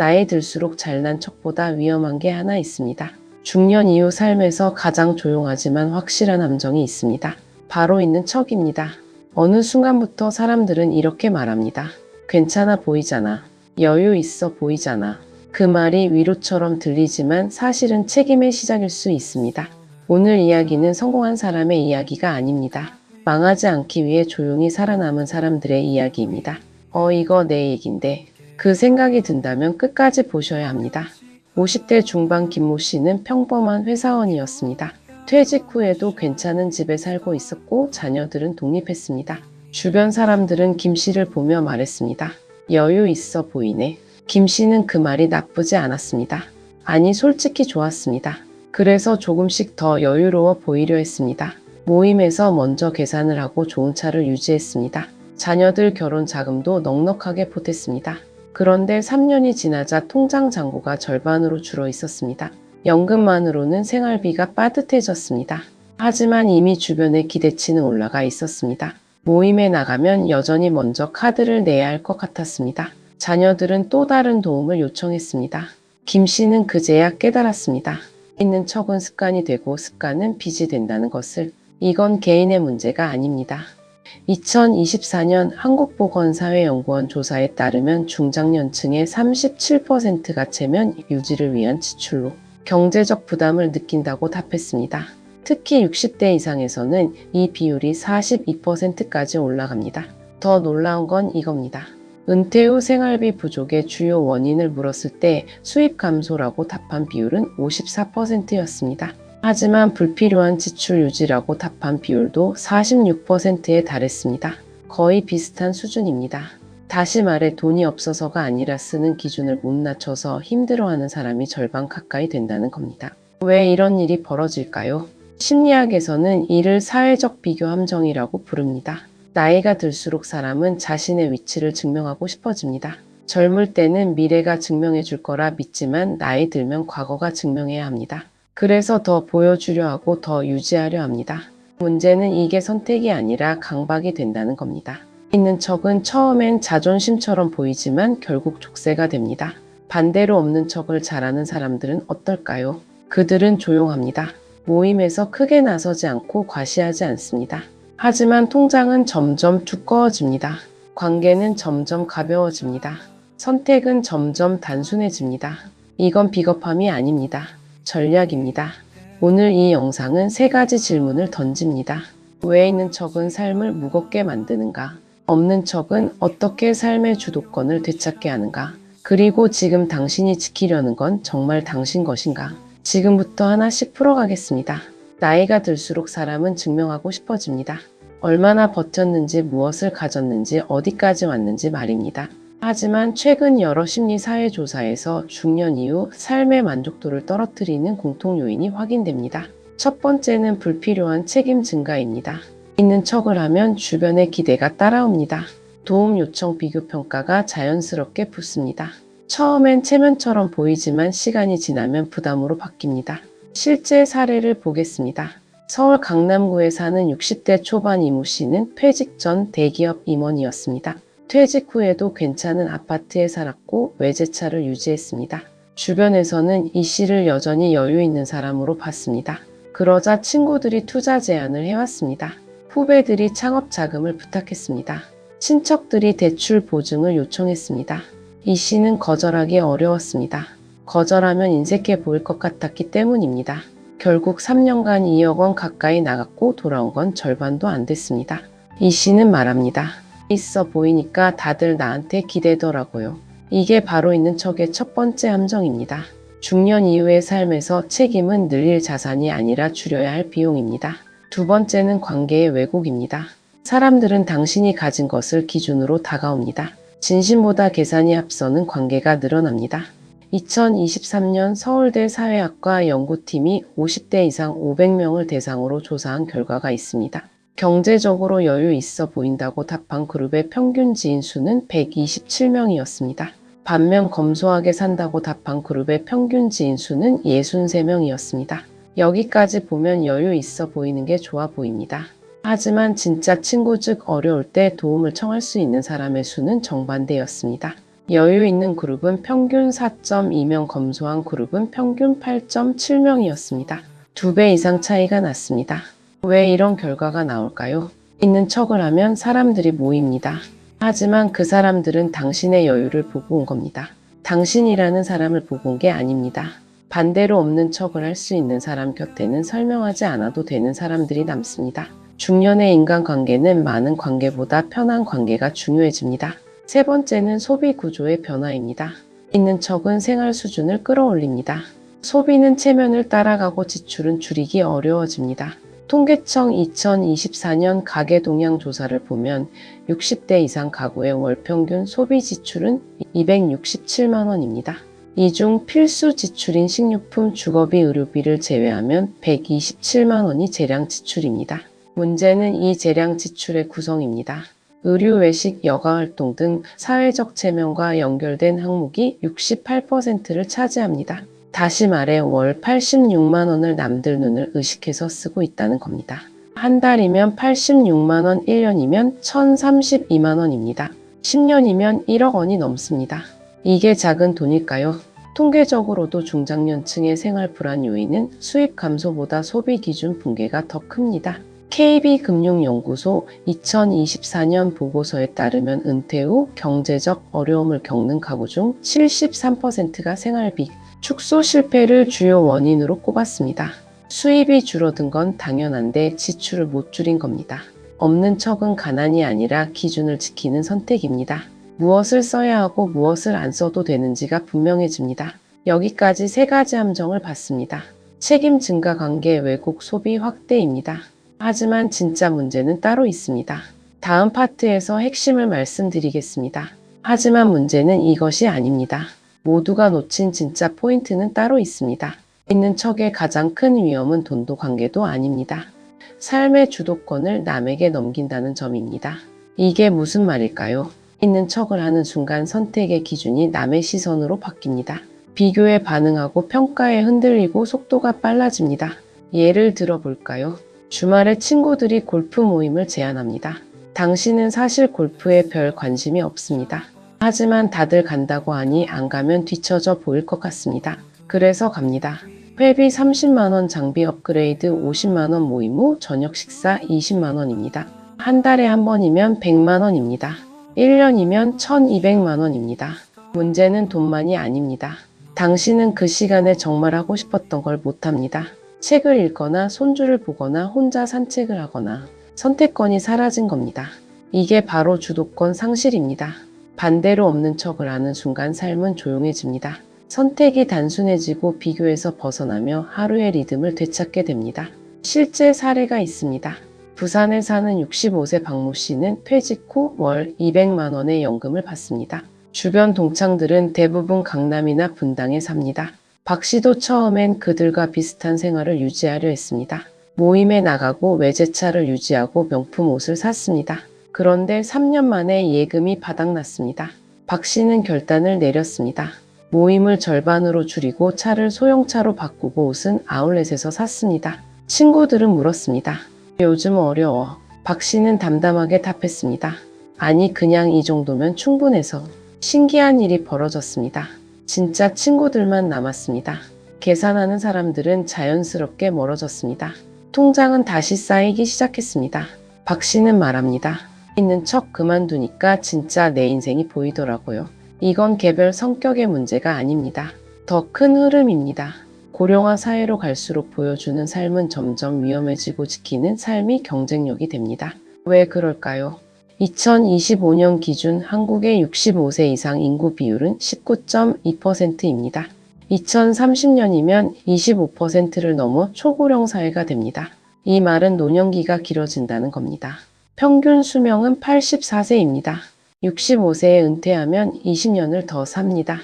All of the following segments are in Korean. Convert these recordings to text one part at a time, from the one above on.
나이 들수록 잘난 척보다 위험한 게 하나 있습니다. 중년 이후 삶에서 가장 조용하지만 확실한 함정이 있습니다. 바로 있는 척입니다. 어느 순간부터 사람들은 이렇게 말합니다. 괜찮아 보이잖아. 여유 있어 보이잖아. 그 말이 위로처럼 들리지만 사실은 책임의 시작일 수 있습니다. 오늘 이야기는 성공한 사람의 이야기가 아닙니다. 망하지 않기 위해 조용히 살아남은 사람들의 이야기입니다. 어, 이거 내 얘긴데. 그 생각이 든다면 끝까지 보셔야 합니다. 50대 중반 김모 씨는 평범한 회사원이었습니다. 퇴직 후에도 괜찮은 집에 살고 있었고 자녀들은 독립했습니다. 주변 사람들은 김 씨를 보며 말했습니다. 여유 있어 보이네. 김 씨는 그 말이 나쁘지 않았습니다. 아니, 솔직히 좋았습니다. 그래서 조금씩 더 여유로워 보이려 했습니다. 모임에서 먼저 계산을 하고 좋은 차를 유지했습니다. 자녀들 결혼 자금도 넉넉하게 보탰습니다. 그런데 3년이 지나자 통장 잔고가 절반으로 줄어 있었습니다. 연금만으로는 생활비가 빠듯해졌습니다. 하지만 이미 주변의 기대치는 올라가 있었습니다. 모임에 나가면 여전히 먼저 카드를 내야 할 것 같았습니다. 자녀들은 또 다른 도움을 요청했습니다. 김 씨는 그제야 깨달았습니다. 있는 척은 습관이 되고 습관은 빚이 된다는 것을 이건 개인의 문제가 아닙니다. 2024년 한국보건사회연구원 조사에 따르면 중장년층의 37%가 채면 유지를 위한 지출로 경제적 부담을 느낀다고 답했습니다. 특히 60대 이상에서는 이 비율이 42%까지 올라갑니다. 더 놀라운 건 이겁니다. 은퇴 후 생활비 부족의 주요 원인을 물었을 때 수입 감소라고 답한 비율은 54%였습니다. 하지만 불필요한 지출 유지라고 답한 비율도 46%에 달했습니다. 거의 비슷한 수준입니다. 다시 말해 돈이 없어서가 아니라 쓰는 기준을 못 낮춰서 힘들어하는 사람이 절반 가까이 된다는 겁니다. 왜 이런 일이 벌어질까요? 심리학에서는 이를 사회적 비교 함정이라고 부릅니다. 나이가 들수록 사람은 자신의 위치를 증명하고 싶어집니다. 젊을 때는 미래가 증명해 줄 거라 믿지만 나이 들면 과거가 증명해야 합니다. 그래서 더 보여주려 하고 더 유지하려 합니다. 문제는 이게 선택이 아니라 강박이 된다는 겁니다. 있는 척은 처음엔 자존심처럼 보이지만 결국 족쇄가 됩니다. 반대로 없는 척을 잘하는 사람들은 어떨까요? 그들은 조용합니다. 모임에서 크게 나서지 않고 과시하지 않습니다. 하지만 통장은 점점 두꺼워집니다. 관계는 점점 가벼워집니다. 선택은 점점 단순해집니다. 이건 비겁함이 아닙니다. 전략입니다. 오늘 이 영상은 세 가지 질문을 던집니다. 왜 있는 척은 삶을 무겁게 만드는가? 없는 척은 어떻게 삶의 주도권을 되찾게 하는가? 그리고 지금 당신이 지키려는 건 정말 당신 것인가? 지금부터 하나씩 풀어가겠습니다. 나이가 들수록 사람은 증명하고 싶어집니다. 얼마나 버텼는지, 무엇을 가졌는지, 어디까지 왔는지 말입니다. 하지만 최근 여러 심리 사회 조사에서 중년 이후 삶의 만족도를 떨어뜨리는 공통 요인이 확인됩니다. 첫 번째는 불필요한 책임 증가입니다. 있는 척을 하면 주변의 기대가 따라옵니다. 도움 요청 비교 평가가 자연스럽게 붙습니다. 처음엔 체면처럼 보이지만 시간이 지나면 부담으로 바뀝니다. 실제 사례를 보겠습니다. 서울 강남구에 사는 60대 초반 이모 씨는 퇴직 전 대기업 임원이었습니다. 퇴직 후에도 괜찮은 아파트에 살았고 외제차를 유지했습니다. 주변에서는 이 씨를 여전히 여유 있는 사람으로 봤습니다. 그러자 친구들이 투자 제안을 해왔습니다. 후배들이 창업 자금을 부탁했습니다. 친척들이 대출 보증을 요청했습니다. 이 씨는 거절하기 어려웠습니다. 거절하면 인색해 보일 것 같았기 때문입니다. 결국 3년간 2억 원 가까이 나갔고 돌아온 건 절반도 안 됐습니다. 이 씨는 말합니다. 있어 보이니까 다들 나한테 기대더라고요. 이게 바로 있는 척의 첫 번째 함정입니다. 중년 이후의 삶에서 책임은 늘릴 자산이 아니라 줄여야 할 비용입니다. 두 번째는 관계의 왜곡입니다. 사람들은 당신이 가진 것을 기준으로 다가옵니다. 진심보다 계산이 앞서는 관계가 늘어납니다. 2023년 서울대 사회학과 연구팀이 50대 이상 500명을 대상으로 조사한 결과가 있습니다. 경제적으로 여유 있어 보인다고 답한 그룹의 평균 지인 수는 127명이었습니다. 반면 검소하게 산다고 답한 그룹의 평균 지인 수는 63명이었습니다. 여기까지 보면 여유 있어 보이는 게 좋아 보입니다. 하지만 진짜 친구 즉 어려울 때 도움을 청할 수 있는 사람의 수는 정반대였습니다. 여유 있는 그룹은 평균 4.2명 검소한 그룹은 평균 8.7명이었습니다. 두 배 이상 차이가 났습니다. 왜 이런 결과가 나올까요? 있는 척을 하면 사람들이 모입니다. 하지만 그 사람들은 당신의 여유를 보고 온 겁니다. 당신이라는 사람을 보고 온 게 아닙니다. 반대로 없는 척을 할 수 있는 사람 곁에는 설명하지 않아도 되는 사람들이 남습니다. 중년의 인간관계는 많은 관계보다 편한 관계가 중요해집니다. 세 번째는 소비 구조의 변화입니다. 있는 척은 생활 수준을 끌어올립니다. 소비는 체면을 따라가고 지출은 줄이기 어려워집니다. 통계청 2024년 가계 동향 조사를 보면 60대 이상 가구의 월 평균 소비 지출은 267만 원입니다. 이 중 필수 지출인 식료품, 주거비, 의료비를 제외하면 127만 원이 재량 지출입니다. 문제는 이 재량 지출의 구성입니다. 의류, 외식, 여가 활동 등 사회적 체면과 연결된 항목이 68%를 차지합니다. 다시 말해 월 86만 원을 남들 눈을 의식해서 쓰고 있다는 겁니다. 한 달이면 86만 원, 1년이면 1032만 원입니다. 10년이면 1억 원이 넘습니다. 이게 작은 돈일까요? 통계적으로도 중장년층의 생활 불안 요인은 수입 감소보다 소비 기준 붕괴가 더 큽니다. KB금융연구소 2024년 보고서에 따르면 은퇴 후 경제적 어려움을 겪는 가구 중 73%가 생활비, 축소 실패를 주요 원인으로 꼽았습니다. 수입이 줄어든 건 당연한데 지출을 못 줄인 겁니다. 없는 척은 가난이 아니라 기준을 지키는 선택입니다. 무엇을 써야 하고 무엇을 안 써도 되는지가 분명해집니다. 여기까지 세 가지 함정을 봤습니다. 책임 증가 관계 왜곡 소비 확대입니다. 하지만 진짜 문제는 따로 있습니다. 다음 파트에서 핵심을 말씀드리겠습니다. 하지만 문제는 이것이 아닙니다. 모두가 놓친 진짜 포인트는 따로 있습니다. 있는 척의 가장 큰 위험은 돈도 관계도 아닙니다. 삶의 주도권을 남에게 넘긴다는 점입니다. 이게 무슨 말일까요? 있는 척을 하는 순간 선택의 기준이 남의 시선으로 바뀝니다. 비교에 반응하고 평가에 흔들리고 속도가 빨라집니다. 예를 들어 볼까요? 주말에 친구들이 골프 모임을 제안합니다. 당신은 사실 골프에 별 관심이 없습니다. 하지만 다들 간다고 하니 안 가면 뒤처져 보일 것 같습니다. 그래서 갑니다. 회비 30만원 장비 업그레이드 50만원 모임 후 저녁 식사 20만원입니다. 한 달에 한 번이면 100만원입니다. 1년이면 1200만원입니다. 문제는 돈만이 아닙니다. 당신은 그 시간에 정말 하고 싶었던 걸 못합니다. 책을 읽거나 손주를 보거나 혼자 산책을 하거나 선택권이 사라진 겁니다. 이게 바로 주도권 상실입니다. 반대로 없는 척을 하는 순간 삶은 조용해집니다. 선택이 단순해지고 비교에서 벗어나며 하루의 리듬을 되찾게 됩니다. 실제 사례가 있습니다. 부산에 사는 65세 박모 씨는 퇴직 후 월 200만 원의 연금을 받습니다. 주변 동창들은 대부분 강남이나 분당에 삽니다. 박 씨도 처음엔 그들과 비슷한 생활을 유지하려 했습니다. 모임에 나가고 외제차를 유지하고 명품 옷을 샀습니다. 그런데 3년 만에 예금이 바닥났습니다. 박 씨는 결단을 내렸습니다. 모임을 절반으로 줄이고 차를 소형차로 바꾸고 옷은 아울렛에서 샀습니다. 친구들은 물었습니다. 요즘 어려워. 박 씨는 담담하게 답했습니다. 아니, 그냥 이 정도면 충분해서. 신기한 일이 벌어졌습니다. 진짜 친구들만 남았습니다. 계산하는 사람들은 자연스럽게 멀어졌습니다. 통장은 다시 쌓이기 시작했습니다. 박 씨는 말합니다. 있는 척 그만두니까 진짜 내 인생이 보이더라고요. 이건 개별 성격의 문제가 아닙니다. 더 큰 흐름입니다. 고령화 사회로 갈수록 보여주는 삶은 점점 위험해지고 지키는 삶이 경쟁력이 됩니다. 왜 그럴까요? 2025년 기준 한국의 65세 이상 인구 비율은 19.2%입니다. 2030년이면 25%를 넘어 초고령 사회가 됩니다. 이 말은 노년기가 길어진다는 겁니다. 평균 수명은 84세입니다. 65세에 은퇴하면 20년을 더 삽니다.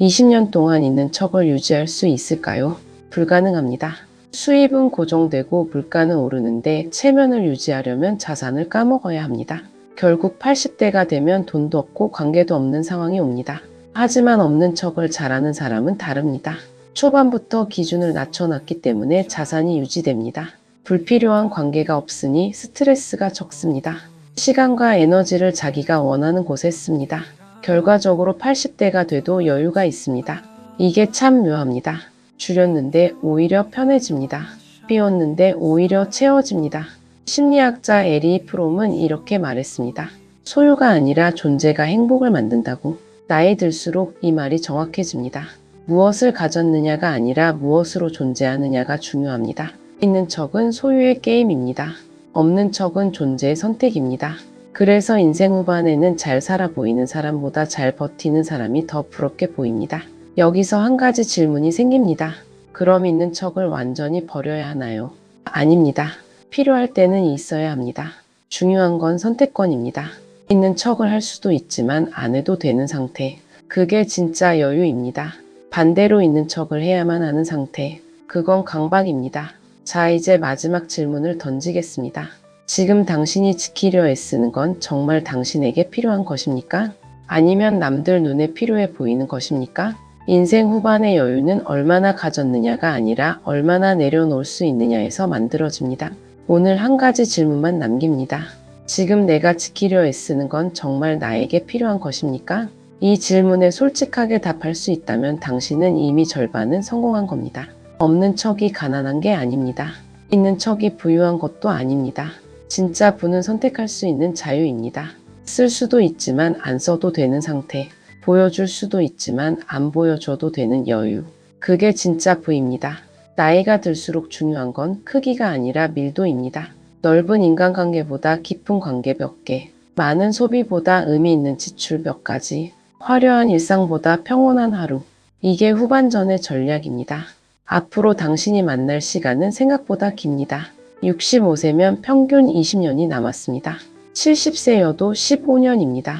20년 동안 있는 척을 유지할 수 있을까요? 불가능합니다. 수입은 고정되고 물가는 오르는데 체면을 유지하려면 자산을 까먹어야 합니다. 결국 80대가 되면 돈도 없고 관계도 없는 상황이 옵니다. 하지만 없는 척을 잘하는 사람은 다릅니다. 초반부터 기준을 낮춰놨기 때문에 자산이 유지됩니다. 불필요한 관계가 없으니 스트레스가 적습니다. 시간과 에너지를 자기가 원하는 곳에 씁니다. 결과적으로 80대가 돼도 여유가 있습니다. 이게 참 묘합니다. 줄였는데 오히려 편해집니다. 비웠는데 오히려 채워집니다. 심리학자 에리 프롬은 이렇게 말했습니다. 소유가 아니라 존재가 행복을 만든다고. 나이 들수록 이 말이 정확해집니다. 무엇을 가졌느냐가 아니라 무엇으로 존재하느냐가 중요합니다. 있는 척은 소유의 게임입니다. 없는 척은 존재의 선택입니다. 그래서 인생 후반에는 잘 살아 보이는 사람보다 잘 버티는 사람이 더 부럽게 보입니다. 여기서 한 가지 질문이 생깁니다. 그럼 있는 척을 완전히 버려야 하나요? 아닙니다. 필요할 때는 있어야 합니다. 중요한 건 선택권입니다. 있는 척을 할 수도 있지만 안 해도 되는 상태. 그게 진짜 여유입니다. 반대로 있는 척을 해야만 하는 상태. 그건 강박입니다. 자, 이제 마지막 질문을 던지겠습니다. 지금 당신이 지키려 애쓰는 건 정말 당신에게 필요한 것입니까? 아니면 남들 눈에 필요해 보이는 것입니까? 인생 후반의 여유는 얼마나 가졌느냐가 아니라 얼마나 내려놓을 수 있느냐에서 만들어집니다. 오늘 한 가지 질문만 남깁니다. 지금 내가 지키려 애쓰는 건 정말 나에게 필요한 것입니까? 이 질문에 솔직하게 답할 수 있다면 당신은 이미 절반은 성공한 겁니다. 없는 척이 가난한 게 아닙니다. 있는 척이 부유한 것도 아닙니다. 진짜 부는 선택할 수 있는 자유입니다. 쓸 수도 있지만 안 써도 되는 상태. 보여줄 수도 있지만 안 보여줘도 되는 여유. 그게 진짜 부입니다. 나이가 들수록 중요한 건 크기가 아니라 밀도입니다. 넓은 인간관계보다 깊은 관계 몇 개, 많은 소비보다 의미 있는 지출 몇 가지, 화려한 일상보다 평온한 하루. 이게 후반전의 전략입니다. 앞으로 당신이 만날 시간은 생각보다 깁니다. 65세면 평균 20년이 남았습니다. 70세여도 15년입니다.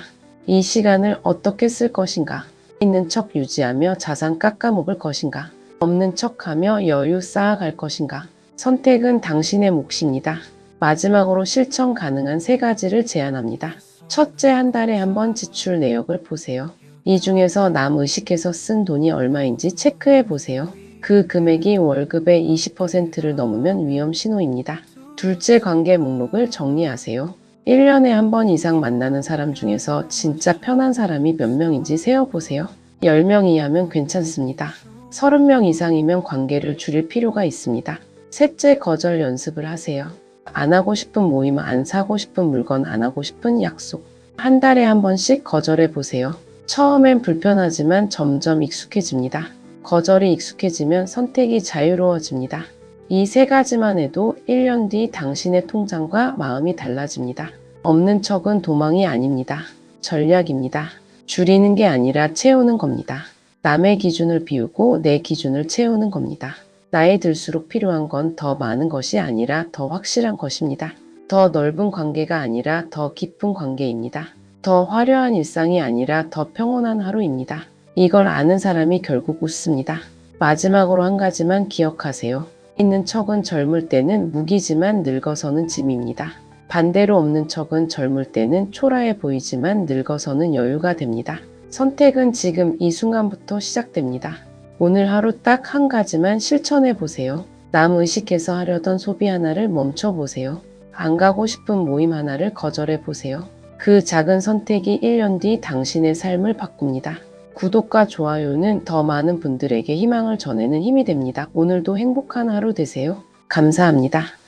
이 시간을 어떻게 쓸 것인가? 있는 척 유지하며 자산 깎아먹을 것인가? 없는 척하며 여유 쌓아갈 것인가? 선택은 당신의 몫입니다. 마지막으로 실천 가능한 세 가지를 제안합니다. 첫째, 한 달에 한 번 지출 내역을 보세요. 이 중에서 남 의식해서 쓴 돈이 얼마인지 체크해 보세요. 그 금액이 월급의 20%를 넘으면 위험 신호입니다. 둘째, 관계 목록을 정리하세요. 1년에 한 번 이상 만나는 사람 중에서 진짜 편한 사람이 몇 명인지 세어보세요. 10명 이하면 괜찮습니다. 30명 이상이면 관계를 줄일 필요가 있습니다. 셋째, 거절 연습을 하세요. 안 하고 싶은 모임, 안 사고 싶은 물건, 안 하고 싶은 약속. 한 달에 한 번씩 거절해 보세요. 처음엔 불편하지만 점점 익숙해집니다. 거절이 익숙해지면 선택이 자유로워집니다. 이 세 가지만 해도 1년 뒤 당신의 통장과 마음이 달라집니다. 없는 척은 도망이 아닙니다. 전략입니다. 줄이는 게 아니라 채우는 겁니다. 남의 기준을 비우고 내 기준을 채우는 겁니다. 나이 들수록 필요한 건 더 많은 것이 아니라 더 확실한 것입니다. 더 넓은 관계가 아니라 더 깊은 관계입니다. 더 화려한 일상이 아니라 더 평온한 하루입니다. 이걸 아는 사람이 결국 웃습니다. 마지막으로 한 가지만 기억하세요. 있는 척은 젊을 때는 무기지만 늙어서는 짐입니다. 반대로 없는 척은 젊을 때는 초라해 보이지만 늙어서는 여유가 됩니다. 선택은 지금 이 순간부터 시작됩니다. 오늘 하루 딱 한 가지만 실천해 보세요. 남 의식해서 하려던 소비 하나를 멈춰 보세요. 안 가고 싶은 모임 하나를 거절해 보세요. 그 작은 선택이 1년 뒤 당신의 삶을 바꿉니다. 구독과 좋아요는 더 많은 분들에게 희망을 전하는 힘이 됩니다. 오늘도 행복한 하루 되세요. 감사합니다.